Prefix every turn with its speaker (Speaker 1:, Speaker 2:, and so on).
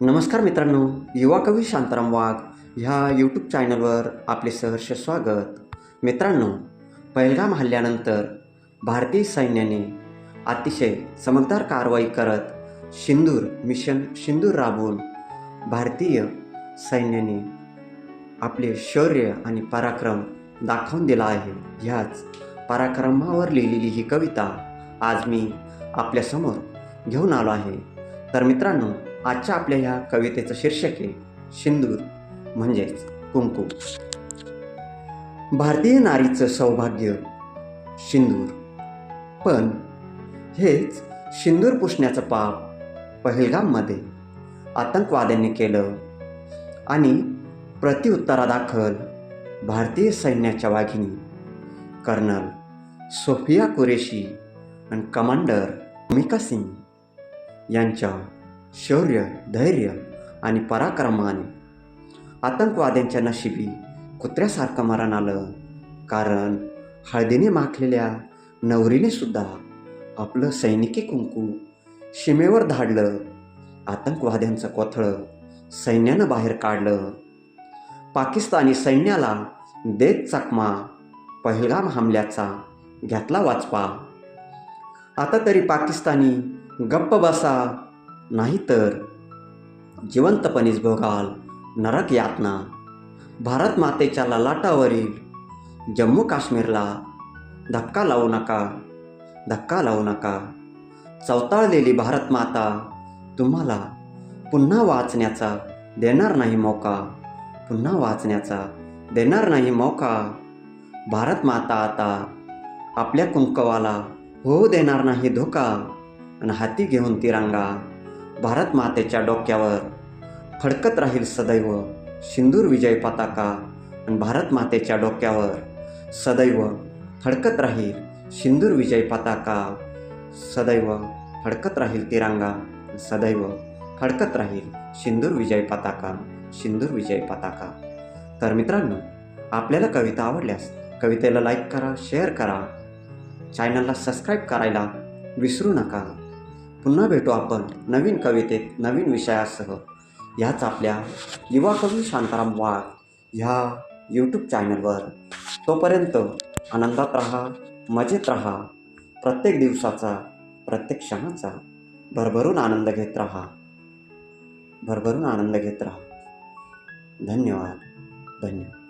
Speaker 1: नमस्कार मित्रांनो युवा कवी शांताराम वाघ ह्या यूट्यूब चॅनलवर आपले सहर्ष स्वागत. मित्रांनो पहिलगाम हल्ल्यानंतर भारतीय सैन्याने अतिशय चमकदार कारवाई करत सिंदूर मिशन सिंदूर राबवून भारतीय सैन्याने आपले शौर्य आणि पराक्रम दाखवून दिला आहे. ह्याच पराक्रमावर लिहिलेली ही कविता आज मी आपल्यासमोर घेऊन आलो आहे. तर मित्रांनो आजच्या आपल्या ह्या कवितेचं शीर्षक आहे सिंदूर म्हणजेच कुंकू. भारतीय नारीचं सौभाग्य सिंदूर. पण हेच सिंदूर पुसण्याचं पाप पहलगाममध्ये आतंकवाद्यांनी केलं आणि प्रतिउत्तरादाखल भारतीय सैन्याच्या वाघिणी कर्नल सोफिया कुरेशी आणि कमांडर मिका सिंग यांच्या शौर्य धैर्य आणि पराक्रमाने आतंकवाद्यांच्या नशिबी कुत्र्यासारखं मरण आलं. कारण हळदीने माखलेल्या नवरीने सुद्धा आपलं सैनिकी कुंकू सीमेवर धाडलं. आतंकवाद्यांचं कोथळं सैन्यानं बाहेर काढलं. पाकिस्तानी सैन्याला देत चकमा पहिलगाम हमल्याचा घेतला वाचपा. आता तरी पाकिस्तानी गप्प बसा नाहीतर जिवंतपणीच भोगाल नरक यातना. भारत मातेच्या ललाटावरील जम्मू काश्मीरला धक्का लावू नका धक्का लावू नका. चवताळलेली भारत माता तुम्हाला पुन्हा वाचण्याचा देणार नाही मौका पुन्हा वाचण्याचा देणार नाही मौका. भारत माता आता आपल्या कुंकवाला होऊ देणार नाही धोका आणि हाती घेऊन तिरंगा. भारत मातेच्या डोक्यावर फडकत राहील सदैव सिंदूर विजय पताका आणि भारत मातेच्या डोक्यावर सदैव फडकत राहील सिंदूर विजय पताका. सदैव फडकत राहील तिरंगा सदैव फडकत राहील सिंदूर विजय पताका सिंदूर विजय पताका. तर मित्रांनो आपल्याला कविता आवडल्यास कवितेला लाईक करा शेअर करा. चॅनलला सबस्क्राईब करायला विसरू नका. पुन्हा भेटू आपण नवीन कवितेत नवीन विषयासह. ह्याच आपल्या युवा कवी शांताराम वाघ ह्या यूट्यूब चॅनलवर तोपर्यंत आनंदात राहा मजेत राहा प्रत्येक दिवसाचा प्रत्येक क्षणाचा भरभरून आनंद घेत राहा. भरभरून आनंद घेत राहा. धन्यवाद. धन्यवाद.